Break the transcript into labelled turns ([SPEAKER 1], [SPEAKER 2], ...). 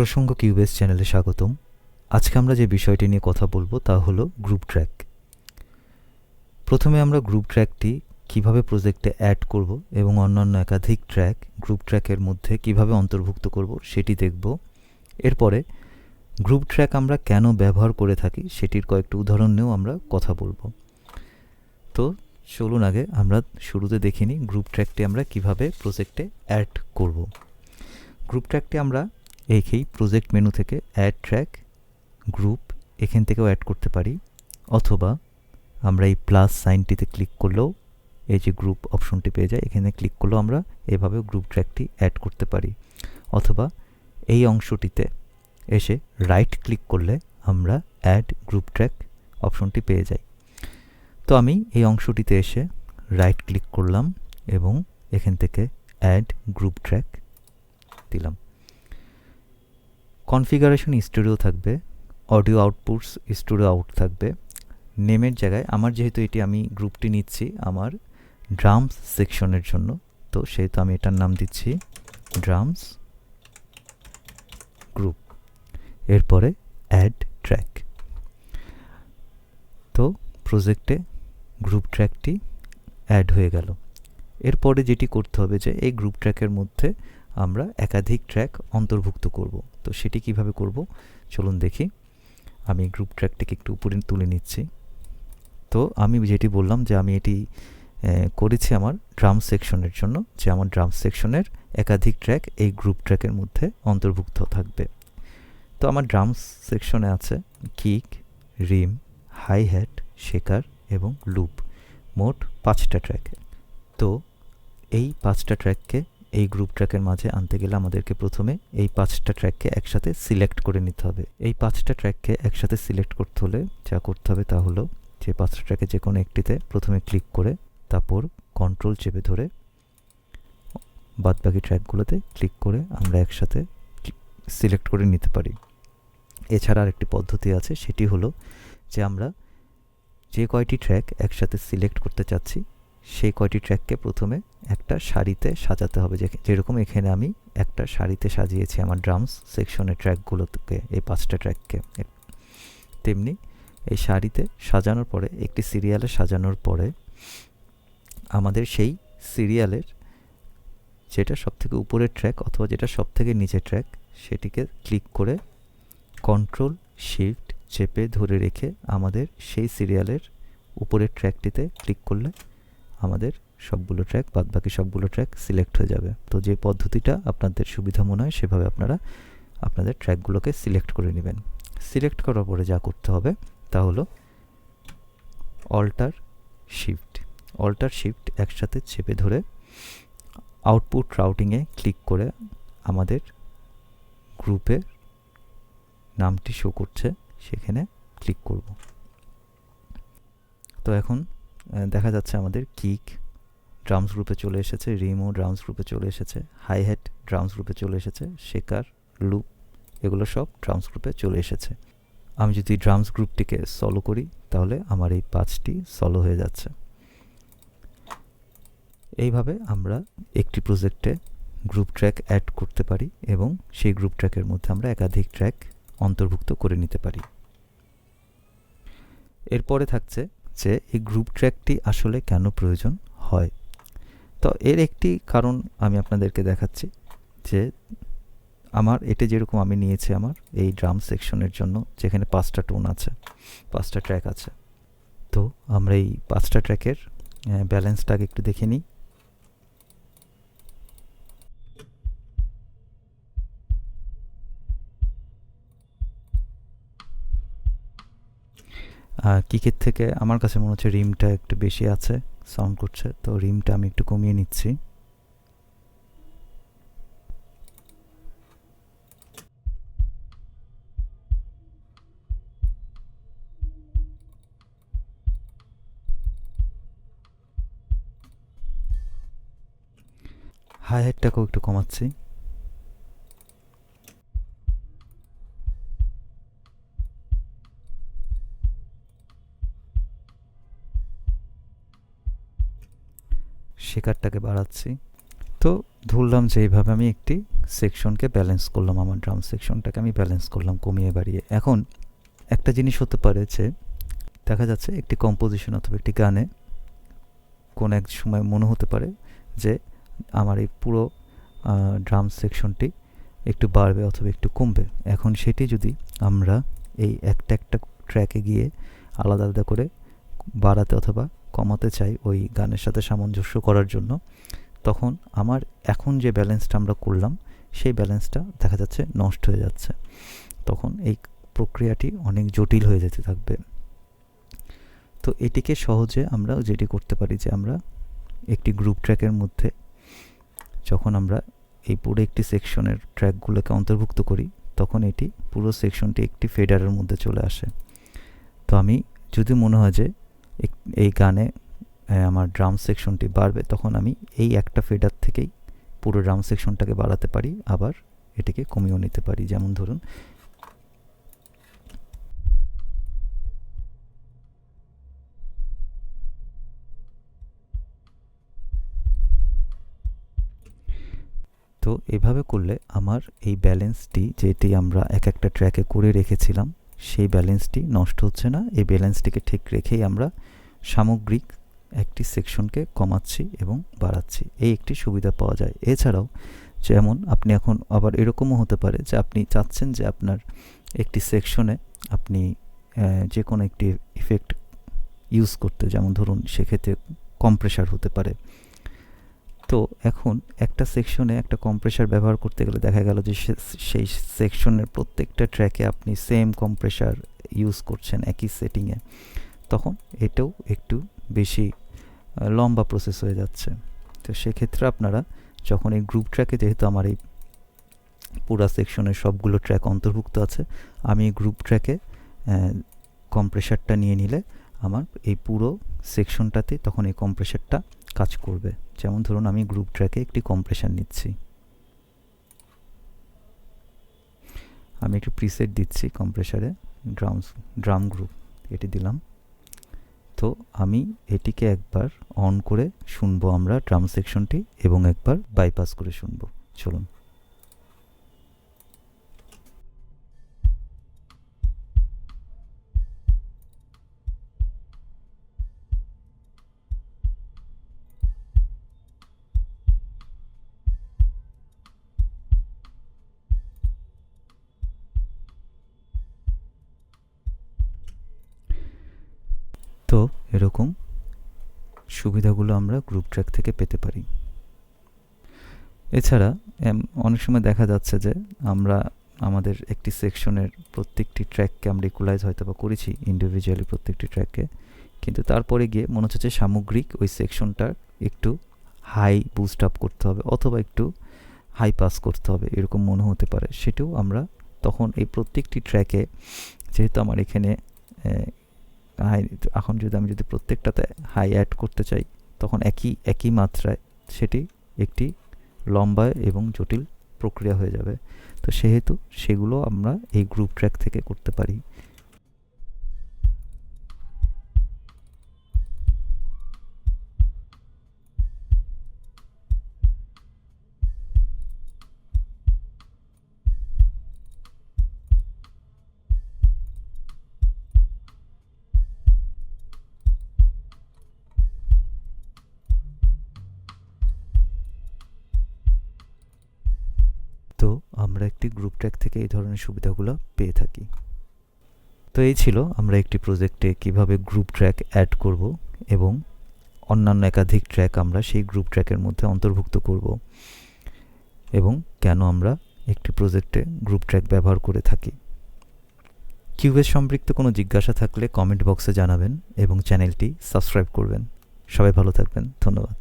[SPEAKER 1] প্রসঙ্গ কিউবেস চ্যানেলে স্বাগতম। আজকে আমরা যে বিষয়টি নিয়ে কথা বলব তা হলো গ্রুপ ট্র্যাক প্রথমে আমরা গ্রুপ ট্র্যাকটি কীভাবে প্রজেক্টে অ্যাড করব এবং অন্যান্য একাধিক ট্র্যাক গ্রুপ ট্র্যাকের মধ্যে কীভাবে অন্তর্ভুক্ত করব সেটি দেখব। এরপরে গ্রুপ ট্র্যাক আমরা কেন ব্যবহার করে থাকি সেটির কয়েকটি উদাহরণ নিয়েও আমরা কথা বলব। তো চলুন আগে আমরা শুরুতে দেখিনি গ্রুপ ট্র্যাকটি আমরা কীভাবে প্রজেক্টে অ্যাড করব। গ্রুপ ট্র্যাকটি আমরা এইখেই প্রজেক্ট মেনু থেকে অ্যাড ট্র্যাক গ্রুপ এখান থেকেও অ্যাড করতে পারি। অথবা আমরা এই প্লাস সাইনটিতে ক্লিক করলেও এই যে গ্রুপ অপশনটি পেয়ে যায় এখানে ক্লিক করলেও আমরা এভাবেও গ্রুপ ট্র্যাকটি অ্যাড করতে পারি। অথবা এই অংশটিতে এসে রাইট ক্লিক করলে আমরা অ্যাড গ্রুপ ট্র্যাক অপশনটি পেয়ে যাই। তো আমি এই অংশটিতে এসে রাইট ক্লিক করলাম এবং এখান থেকে অ্যাড গ্রুপ ট্র্যাক দিলাম। কনফিগারেশন স্টুডিও থাকবে অডিও আউটপুটস স্টুডিও আউট থাকবে। নেমের জায়গায় আমার যেহেতু এটি আমি গ্রুপটি নিচ্ছি আমার ড্রামস সেকশনের জন্য, তো সেহেতু আমি এটার নাম দিচ্ছি ড্রামস গ্রুপ এরপরে অ্যাড ট্র্যাক তো প্রজেক্টে গ্রুপ ট্র্যাকটি অ্যাড হয়ে গেল। এরপরে যেটি করতে হবে যে এই গ্রুপ ট্র্যাকের মধ্যে আমরা একাধিক ট্র্যাক অন্তর্ভুক্ত করব। তো সেটি কীভাবে করব? চলুন দেখি। আমি গ্রুপ ট্র্যাকটিকে একটু উপরে তুলে নিচ্ছি। তো আমি যেটি বললাম যে আমি এটি করেছি আমার ড্রাম সেকশনের জন্য, যে আমার ড্রাম সেকশনের একাধিক ট্র্যাক এই গ্রুপ ট্র্যাকের মধ্যে অন্তর্ভুক্ত থাকবে। তো আমার ড্রাম সেকশনে আছে kick rim hi hat shaker এবং লুপ মোট পাঁচটা ট্র্যাক তো এই পাঁচটা ট্র্যাককে এই গ্রুপ ট্র্যাকের মাঝে আনতে গেলে আমাদেরকে প্রথমে এই পাঁচটা ট্র্যাককে একসাথে সিলেক্ট করে নিতে হবে। এই পাঁচটা ট্র্যাককে একসাথে সিলেক্ট করতে হলে যা করতে হবে তা হলো যে পাঁচটা ট্র্যাকে যে কোনো একটিতে প্রথমে ক্লিক করে তারপর কন্ট্রোল চেপে ধরে বাদবাকি ট্র্যাকগুলোতে ক্লিক করে আমরা একসাথে সিলেক্ট করে নিতে পারি। এছাড়া আরেকটি পদ্ধতি আছে, সেটি হলো যে আমরা যে কয়টি ট্র্যাক একসাথে সিলেক্ট করতে চাচ্ছি সেই কয়টি ট্র্যাককে প্রথমে একটা সারিতে সাজাতে হবে। যেরকম এখানে আমি একটা সারিতে সাজিয়েছি আমার ড্রামস সেকশনের ট্র্যাকগুলোকে, এই পাঁচটা ট্র্যাককে। তেমনি এই সারিতে সাজানোর পরে, একটি সিরিয়ালে সাজানোর পরে আমাদের সেই সিরিয়ালের যেটা সবথেকে উপরের ট্র্যাক অথবা যেটা সবথেকে নিচের ট্র্যাক, সেটিকে ক্লিক করে কন্ট্রোল শিফট চেপে ধরে রেখে আমাদের সেই সিরিয়ালের উপরের ট্র্যাকটিতে ক্লিক করলে আমাদের সবগুলো ট্র্যাক বাদ বাকি সবগুলো ট্র্যাক সিলেক্ট হয়ে যাবে। তো যে পদ্ধতিটা আপনাদের সুবিধা মনে হয়, সেভাবে আপনারা আপনাদের ট্র্যাকগুলোকে সিলেক্ট করে নেবেন। সিলেক্ট করার পরে যা করতে হবে, তা হলো অল্টার শিফট অল্টার শিফট একসাথে চেপে ধরে আউটপুট রাউটিংয়ে ক্লিক করে আমাদের গ্রুপের নামটি শো করছে, সেখানে ক্লিক করব। তো এখন দেখা যাচ্ছে আমাদের কিক ড্রামস গ্রুপে চলে এসেছে রিমো ড্রামস গ্রুপে চলে এসেছে হাই হ্যাট ড্রামস গ্রুপে চলে এসেছে শেকার লুপ এগুলো সব ড্রামস গ্রুপে চলে এসেছে। আমি যদি ড্রামস গ্রুপটিকে সলো করি, তাহলে আমার এই পাঁচটি সলো হয়ে যাচ্ছে। এইভাবে আমরা একটি প্রজেক্টে গ্রুপ ট্র্যাক অ্যাড করতে পারি এবং সেই গ্রুপ ট্র্যাকের মধ্যে আমরা একাধিক ট্র্যাক অন্তর্ভুক্ত করে নিতে পারি। এরপরে থাকছে যে এই গ্রুপ ট্র্যাকটি আসলে কেন প্রয়োজন হয়? তো এর একটি কারণ আমি আপনাদেরকে দেখাচ্ছি যে আমার, এটা যেরকম আমি নিয়েছি আমার, এই ড্রাম সেকশনের জন্য, যেখানে পাঁচটা টোন আছে, পাঁচটা ট্র্যাক আছে। তো আমরা এই পাঁচটা ট্র্যাকের ব্যালেন্সটাকে একটু দেখে নিই। কিকের থেকে আমার কাছে মনে হচ্ছে রিমটা একটু বেশি আছে সাউন্ড করছে, তো রিমটা আমি একটু কমিয়ে নিচ্ছি। হাই হেডটাকেও একটু কমাচ্ছি। শেখারটাকে বাড়াচ্ছি। তো ধরলাম যে এইভাবে আমি একটি সেকশনকে ব্যালেন্স করলাম, আমার ড্রাম সেকশনটাকে আমি ব্যালেন্স করলাম কমিয়ে বাড়িয়ে। এখন একটা জিনিস হতে পারে যে দেখা যাচ্ছে একটি কম্পোজিশন অথবা একটি গানে কোন এক সময় মনে হতে পারে যে আমার এই পুরো ড্রাম সেকশনটি একটু বাড়বে অথবা একটু কমবে। এখন সেটি যদি আমরা এই একটা একটা ট্র্যাকে গিয়ে আলাদা আলাদা করে বাড়াতে অথবা কমাতে চাই ওই গানের সাথে সামঞ্জস্য করার জন্য, তখন আমার এখন যে ব্যালেন্সটা আমরা করলাম, সেই ব্যালেন্সটা দেখা যাচ্ছে নষ্ট হয়ে যাচ্ছে। তখন এই প্রক্রিয়াটি অনেক জটিল হয়ে যেতে থাকবে। তো এটিকে সহজে আমরা যেটি করতে পারি যে আমরা একটি গ্রুপ ট্র্যাকের মধ্যে যখন আমরা এই পুরো একটি সেকশনের ট্র্যাকগুলোকে অন্তর্ভুক্ত করি, তখন এটি পুরো সেকশনটি একটি ফেডারের মধ্যে চলে আসে। তো আমি যদি মনে হয় যে এই গানে আমার ড্রাম সেকশনটি বাড়বে, তখন আমি এই একটা ফেডার থেকেই পুরো ড্রাম সেকশনটাকে বাড়াতে পারি, আবার এটিকে কমিয়েও নিতে পারি। যেমন ধরুন, তো এভাবে করলে আমার এই ব্যালেন্সটি যেটি আমরা এক একটা ট্র্যাকে করে রেখেছিলাম সেই ব্যালেন্সটি নষ্ট হচ্ছে না। এই ব্যালেন্সটিকে ঠিক রেখেই আমরা সামগ্রিক একটি সেকশনকে কমাচ্ছি এবং বাড়াচ্ছি। এই একটি সুবিধা পাওয়া যায়। এছাড়াও যেমন আপনি এখন আবার এরকমও হতে পারে যে আপনি চাচ্ছেন যে আপনার একটি সেকশনে আপনি যে কোনো একটি ইফেক্ট ইউজ করতে। যেমন ধরুন সেক্ষেত্রে কম্প্রেসার হতে পারে। তো এখন একটা সেকশনে একটা কম্প্রেসার ব্যবহার করতে গেলে দেখা গেল যে সেই সেকশনের প্রত্যেকটা ট্র্যাকে আপনি সেম কম্প্রেসার ইউজ করছেন একই সেটিংয়ে তখন এটাও একটু বেশি লম্বা প্রসেস হয়ে যাচ্ছে। তো সেক্ষেত্রে আপনারা যখন এই গ্রুপ ট্র্যাকে যেহেতু আমার এই পুরা সেকশনের সবগুলো ট্র্যাক অন্তর্ভুক্ত আছে, আমি এই গ্রুপ ট্র্যাকে কম্প্রেসারটা নিয়ে নিলে আমার এই পুরো সেকশনটাতে তখন এই কম্প্রেসারটা কাজ করবে। যেমন ধরুন, আমি গ্রুপ ট্র্যাকে একটি কম্প্রেশন নিচ্ছি। আমি একটু প্রিসেট দিচ্ছি কম্প্রেসারে ড্রামস ড্রাম গ্রুপ এটি দিলাম। তো আমি এটিকে একবার অন করে শুনব আমরা ড্রাম সেকশনটি এবং একবার বাইপাস করে শুনব। চলুন। এরকম সুবিধাগুলো আমরা গ্রুপ ট্র্যাক থেকে পেতে পারি। এছাড়া অনেক সময় দেখা যাচ্ছে যে আমরা আমাদের একটি সেকশনের প্রত্যেকটি ট্র্যাককে আমরা ইকুলাইজ হয়তো বা করেছি ইন্ডিভিজুয়ালি প্রত্যেকটি ট্র্যাককে কিন্তু তারপরে গিয়ে মনে হচ্ছে যে সামগ্রিক ওই সেকশনটার একটু হাই বুস্ট আপ করতে হবে অথবা একটু হাই পাস করতে হবে, এরকম মনে হতে পারে। সেটাও আমরা তখন এই প্রত্যেকটি ট্র্যাকে যেহেতু আমার এখানে হাই এখন যদি আমি যদি প্রত্যেকটাতে হাই অ্যাড করতে চাই, তখন একই একই মাত্রায় সেটি একটি লম্বা এবং জটিল প্রক্রিয়া হয়ে যাবে। তো সেহেতু সেগুলো আমরা এই গ্রুপ ট্র্যাক থেকে করতে পারি। আমরা একটি গ্রুপ ট্র্যাক থেকে এই ধরনের সুবিধাগুলো পেয়ে থাকি। তো এই ছিল আমরা একটি প্রজেক্টে কীভাবে গ্রুপ ট্র্যাক অ্যাড করব এবং অন্যান্য একাধিক ট্র্যাক আমরা সেই গ্রুপ ট্র্যাকের মধ্যে অন্তর্ভুক্ত করব এবং কেন আমরা একটি প্রজেক্টে গ্রুপ ট্র্যাক ব্যবহার করে থাকি। কিউবের সম্পৃক্ত কোনো জিজ্ঞাসা থাকলে কমেন্ট বক্সে জানাবেন এবং চ্যানেলটি সাবস্ক্রাইব করবেন। সবাই ভালো থাকবেন। ধন্যবাদ।